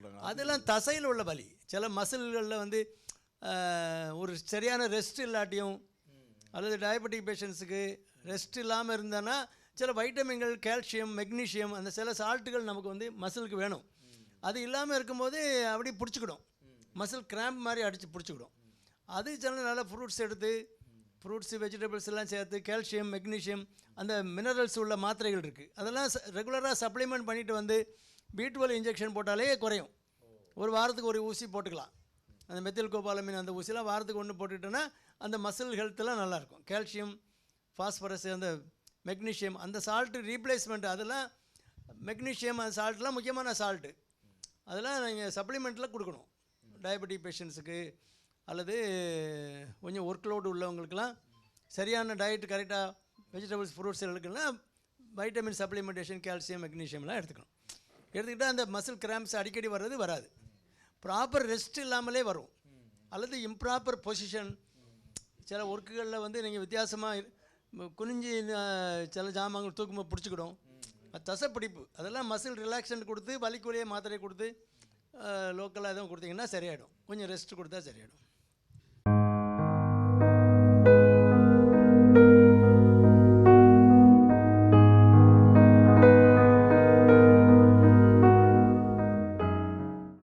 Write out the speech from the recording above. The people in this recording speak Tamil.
அதெல்லாம் தசையில் உள்ள வலி சில மசில்களில் வந்து ஒரு சரியான ரெஸ்ட் இல்லாட்டியும் அல்லது டயபெட்டிக் பேஷண்ட்ஸுக்கு ரெஸ்ட் இல்லாமல் இருந்தானா சில வைட்டமின்கள் கால்சியம் மெக்னீஷியம் அந்த சில சால்ட்டுகள் நமக்கு வந்து மசிலுக்கு வேணும். அது இல்லாமல் இருக்கும்போது அப்படி பிடிச்சிக்கிடும். மசில் கிராம்ப் மாதிரி அடித்து பிடிச்சிக்கிடும். அது சில நல்ல ஃப்ரூட்ஸ் எடுத்து ஃப்ரூட்ஸ் வெஜிடபிள்ஸ் எல்லாம் சேர்த்து கால்சியம் மெக்னீஷியம் அந்த மினரல்ஸ் உள்ள மாத்திரைகள் இருக்குது அதெல்லாம் ரெகுலராக சப்ளிமெண்ட் பண்ணிவிட்டு வந்து பி இன்ஜெக்ஷன் போட்டாலே குறையும். ஒரு வாரத்துக்கு ஒரு ஊசி போட்டுக்கலாம். அந்த மெத்தில் கோபாலமின் அந்த ஊசிலாம் வாரத்துக்கு ஒன்று போட்டுக்கிட்டோன்னா அந்த மசில் ஹெல்த்தெல்லாம் நல்லாயிருக்கும் கால்சியம் ஃபாஸ்பரஸ் அந்த மெக்னீஷியம் அந்த சால்ட்டு ரீப்ளேஸ்மெண்ட் அதெல்லாம் மெக்னீஷியம் அந்த சால்ட்லாம் முக்கியமான சால்ட்டு அதெல்லாம் நீங்கள் சப்ளிமெண்ட்டில் கொடுக்கணும். டயபெட்டிக் பேஷண்ட்ஸுக்கு அல்லது கொஞ்சம் ஒர்க் லோடு உள்ளவங்களுக்கெல்லாம் சரியான டயட் கரெக்டாக வெஜிடபிள்ஸ் ஃப்ரூட்ஸ் எடுக்கலாம் வைட்டமின் சப்ளிமெண்டேஷன் கால்சியம் மெக்னீஷியம்லாம் எடுத்துக்கணும். எடுத்துக்கிட்டால் அந்த மசில் கிராம்ஸ் அடிக்கடி வர்றது வராது. ப்ராப்பர் ரெஸ்ட் இல்லாமலே வரும். அல்லது இம்ப்ராப்பர் பொசிஷன் சில ஒர்க்குகளில் வந்து நீங்கள் வித்தியாசமாக குனிஞ்சு சில ஜாமான்கள் தூக்கும்போது பிடிச்சிக்கிடும். தசை பிடிப்பு அதெல்லாம் மசில் ரிலாக்ஸன் கொடுத்து வலிக்குரிய மாத்திரை கொடுத்து லோக்கலாக எதுவும் கொடுத்தீங்கன்னா சரியாயிடும். கொஞ்சம் ரெஸ்ட் கொடுத்தா சரியாயிடும்.